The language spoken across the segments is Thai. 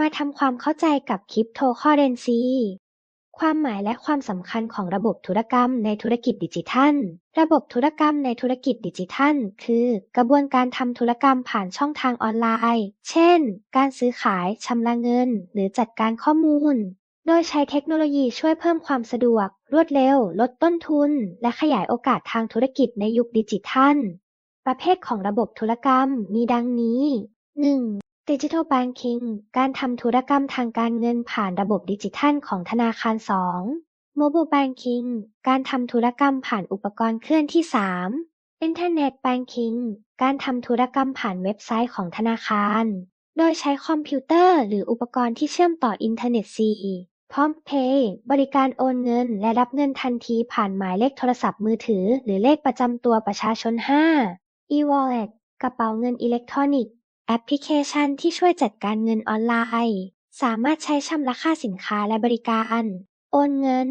มาทำความเข้าใจกับคริปโตเคอเรนซี ความหมายและความสำคัญของระบบธุรกรรมในธุรกิจดิจิทัล ระบบธุรกรรมในธุรกิจดิจิทัล คือ กระบวนการทำธุรกรรมผ่านช่องทางออนไลน์ เช่น การซื้อขาย ชำระเงิน หรือจัดการข้อมูล โดยใช้เทคโนโลยีช่วยเพิ่มความสะดวก รวดเร็ว ลดต้นทุน และขยายโอกาสทางธุรกิจในยุคดิจิทัล ประเภทของระบบธุรกรรมมีดังนี้ 1. Digital Banking การทำธุรกรรมทางการเงินผ่านระบบดิจิทัลของธนาคาร 2. Mobile Banking การทำธุรกรรมผ่านอุปกรณ์เคลื่อนที่ 3. Internet Banking การทำธุรกรรมผ่านเว็บไซต์ของธนาคาร โดยใช้คอมพิวเตอร์หรืออุปกรณ์ที่เชื่อมต่ออินเทอร์เน็ต 4. พร้อมเพย์บริการโอนเงินและรับเงินทันทีผ่านหมายเลขโทรศัพท์มือถือ หรือเลขประจำตัวประชาชน 5. e-wallet กระเป๋าเงินอิเล็กทรอนิกส์ แอปพลิเคชันที่ช่วยจัดการเงินออนไลน์ สามารถใช้ชำระค่าสินค้าและบริการ โอนเงิน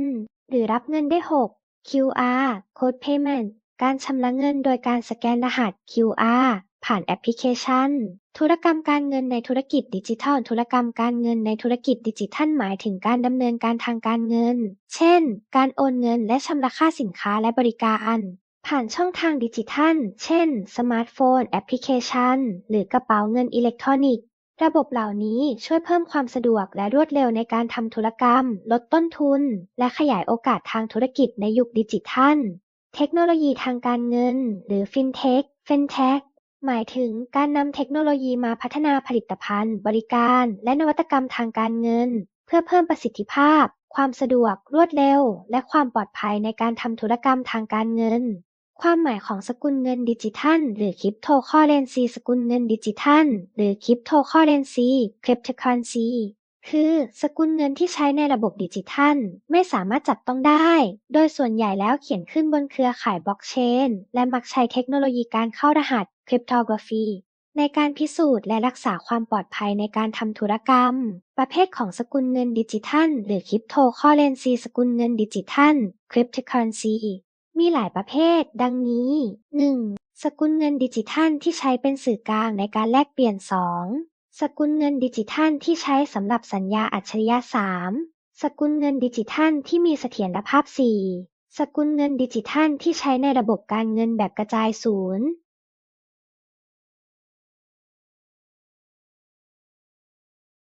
หรือรับเงินได้ 6. QR Code Payment การชำระเงินโดยการสแกนรหัส QR ผ่านแอปพลิเคชัน ธุรกรรมการเงินในธุรกิจดิจิทัล ธุรกรรมการเงินในธุรกิจดิจิทัลหมายถึงการดำเนินการทางการเงิน เช่น การโอนเงินและชำระค่าสินค้าและบริการ ผ่านช่องทางดิจิทัล เช่น สมาร์ทโฟน แอปพลิเคชัน หรือกระเป๋าเงินอิเล็กทรอนิกส์ ระบบเหล่านี้ช่วยเพิ่มความสะดวกและรวดเร็วในการทำธุรกรรม ลดต้นทุน และขยายโอกาสทางธุรกิจในยุคดิจิทัล เทคโนโลยีทางการเงิน หรือ FinTech FinTech หมายถึงการนำเทคโนโลยีมาพัฒนาผลิตภัณฑ์ บริการ และนวัตกรรมทางการเงิน เพื่อเพิ่มประสิทธิภาพ ความสะดวก รวดเร็ว และความปลอดภัยในการทำธุรกรรมทางการเงิน ความหมายของสกุลเงินดิจิทัล หรือคริปโตเคอเรนซีสกุลเงินดิจิทัล หรือคริปโตเคอเรนซีคริปโตเคอเรนซีคือสกุลเงินที่ใช้ในระบบดิจิทัล ไม่สามารถจับต้องได้ โดยส่วนใหญ่แล้วเขียนขึ้นบนเครือข่ายบล็อกเชน และมักใช้เทคโนโลยีการเข้ารหัส Cryptography ในการพิสูจน์และรักษาความปลอดภัยในการทำธุรกรรม ประเภทของสกุลเงินดิจิทัล หรือคริปโตเคอเรนซีสกุลเงินดิจิทัล Cryptocurrency มีหลายประเภท ดังนี้ 1. สกุลเงินดิจิทัลที่ใช้เป็นสื่อกลางในการแลกเปลี่ยน 2. สกุลเงินดิจิทัลที่ใช้สำหรับสัญญาอัจฉริยะ 3. สกุลเงินดิจิทัลที่มีเสถียรภาพ 4. สกุลเงินดิจิทัลที่ใช้ในระบบการเงินแบบกระจายศูนย์